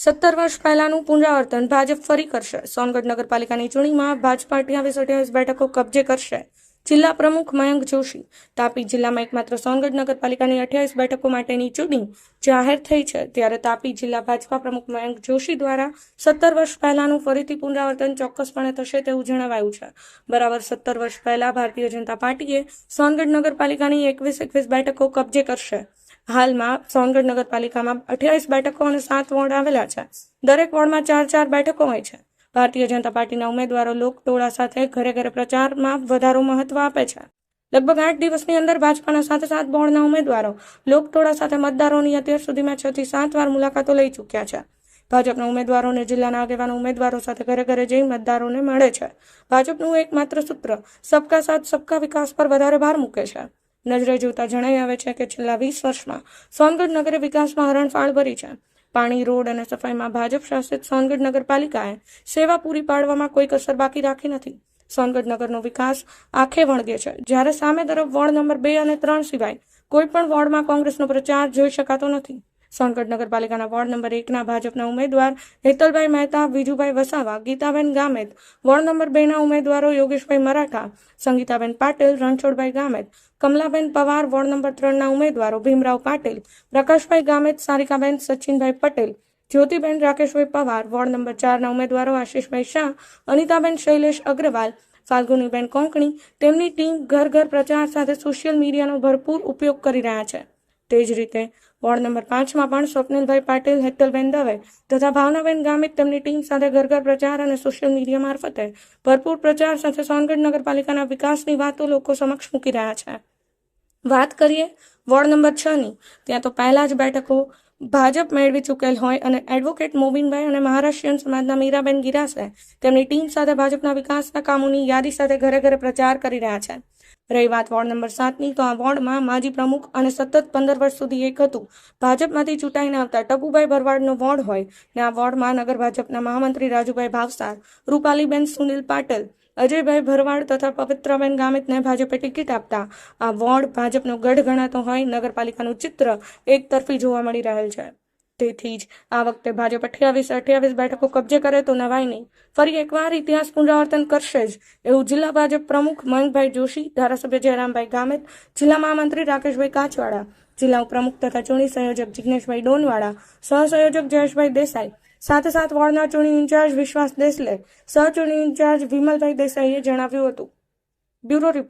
સત્તર વર્ષ પહેલાનું પુનરાવર્તન ભાજપ ફરી કરશે. સોનગઢ નગરપાલિકાની ચૂંટણીમાં ભાજપા અઠ્યાવીસ અઠ્યાવીસ બેઠકો કબજે કરશે. જિલ્લા પ્રમુખ મયંક જોશી. તાપી જિલ્લામાં એકમાત્ર સોનગઢ નગરપાલિકાની અઠ્યાવીસ બેઠકો માટેની ચૂંટણી જાહેર થઈ છે. ત્યારે તાપી જિલ્લા ભાજપા પ્રમુખ મયંક જોશી દ્વારા સત્તર વર્ષ પહેલાનું ફરીથી પુનરાવર્તન ચોક્કસપણે થશે તેવું જણાવાયું છે. બરાબર સત્તર વર્ષ પહેલા ભારતીય જનતા પાર્ટીએ સોનગઢ નગરપાલિકાની એકવીસ એકવીસ બેઠકો કબજે કરશે. હાલમાં સોનગઢ નગરપાલિકામાં અઠ્યાવીસ બેઠકો અને સાત વોર્ડ આવેલા છે. દરેક વોર્ડમાં ચાર ચાર બેઠકો હોય છે. ભારતીય જનતા પાર્ટીના ઉમેદવારો લોકટોળા સાથે ઘરે ઘરે પ્રચારમાં વધારો મહત્વ આપે છે. લગભગ આઠ દિવસની અંદર ભાજપાના સાથે સાત બોર્ડના ઉમેદવારો લોકટોળા સાથે મતદારોની અત્યાર સુધીમાં છ થી સાત વાર મુલાકાતો લઈ ચૂક્યા છે. ભાજપના ઉમેદવારોને જિલ્લાના આગેવાનો ઉમેદવારો સાથે ઘરે ઘરે જઈ મતદારોને મળે છે. ભાજપનું એકમાત્ર સૂત્ર, સબકા સાથ, સબકા વિકાસ પર વધારે ભાર મૂકે છે. નજરે જોતા જણાઈ આવે છે કે છેલ્લા વીસ વર્ષમાં સોનગઢ નગરે વિકાસમાં હરણફાળ ભરી છે. પાણી, રોડ અને સફાઈમાં ભાજપ શાસિત સોનગઢ નગરપાલિકાએ સેવા પૂરી પાડવામાં કોઈ કસર બાકી રાખી નથી. સોનગઢ નગરનો વિકાસ આંખે વળગે છે. જ્યારે સામે તરફ વોર્ડ નંબર બે અને ત્રણ સિવાય કોઈ પણ વોર્ડમાં કોંગ્રેસનો પ્રચાર જોઈ શકાતો નથી. સોનગઢ નગરપાલિકાના વોર્ડ નંબર એકના ભાજપના ઉમેદવાર હેતલભાઈ મહેતા, વિજુભાઈ વસાવા, ગીતાબેન ગામેત, વોર્ડ નંબર બેના ઉમેદવારો યોગેશભાઈ મરાઠા, સંગીતાબેન પાટીલ, રણછોડભાઈ ગામેત, કમલાબેન પવાર, વોર્ડ નંબર ત્રણના ઉમેદવારો ભીમરાવ પાટીલ, પ્રકાશભાઈ ગામેત, સારિકાબેન, સચિનભાઈ પટેલ, જ્યોતિબેન રાકેશભાઈ પવાર, વોર્ડ નંબર ચારના ઉમેદવારો આશીષભાઈ શાહ, અનિતાબેન શૈલેષ અગ્રવાલ, ફાલ્ગુનીબેન કોંકણી, તેમની ટીમ ઘર ઘર પ્રચાર સાથે સોશિયલ મીડિયાનો ભરપૂર ઉપયોગ કરી રહ્યા છે. તે જ રીતે, વોર્ડ નંબર પાંચમાં પણ સ્વપ્નિલભાઈ પાટીલ, હેતલબેન દવે તથા ભાવનાબેન ગામિત તેમની ટીમ સાથે ઘર ઘર પ્રચાર અને સોશિયલ મીડિયા મારફતે ભરપૂર પ્રચાર સાથે સોનગઢ નગરપાલિકાના વિકાસની વાતો લોકો સમક્ષ મૂકી રહ્યા છે. વાત કરીએ વોર્ડ નંબર છ ની, ત્યાં તો પહેલા જ બેઠકો ભાજપ મેળવી ચૂકેલ હોય અને એડવોકેટ મોબીનભાઈ અને મહારાષ્ટ્રીયન સમાજના મીરાબેન ગિરાસે તેમની ટીમ સાથે ભાજપના વિકાસના કામોની યાદી સાથે ઘરે ઘરે પ્રચાર કરી રહ્યા છે. રહી વાત વોર્ડ નંબર સાતની. તો આ વોર્ડમાં માજી પ્રમુખ અને સતત પંદર વર્ષ સુધી એક હતું. ભાજપમાંથી ચૂંટાઈને આવતા ટપુભાઈ ભરવાડનો વોર્ડ હોય ને આ વોર્ડમાં નગર ભાજપના મહામંત્રી રાજુભાઈ ભાવસાર, રૂપાલીબેન સુનિલ પાટલ, અજયભાઈ ભરવાડ તથા પવિત્રાબેન ગામિતને ભાજપે ટિકિટ આપતા આ વોર્ડ ભાજપનો ગઢ ગણાતો હોય. નગરપાલિકાનું ચિત્ર એક તરફી જોવા મળી રહેલ છે. તેથી જ, આ વખતે ભાજપ અઠ્યાવીસ અઠ્યાવીસ બેઠકો કબજે કરે તો નવાય નહીં. ફરી એકવાર ઇતિહાસ પુનરાવર્તન કરશે જ. એવું જિલ્લા ભાજપ પ્રમુખ મયંકભાઈ જોશી, ધારાસભ્ય જયરામભાઈ ગામેત, જિલ્લા મહામંત્રી રાકેશભાઈ કાચવાડા જિલ્લા ઉપપ્રમુખ તથા ચૂંટણી સંયોજક જિગ્નેશભાઈ ડોનવાડા, સહસંયોજક જયેશભાઈ દેસાઈ, સાથે સાથ વોર્ડના ચૂંટણી ઇન્ચાર્જ વિશ્વાસ દેસલે, સહ ચૂંટણી ઇન્ચાર્જ વિમલભાઈ દેસાઈએ જણાવ્યું હતું. Bureau report.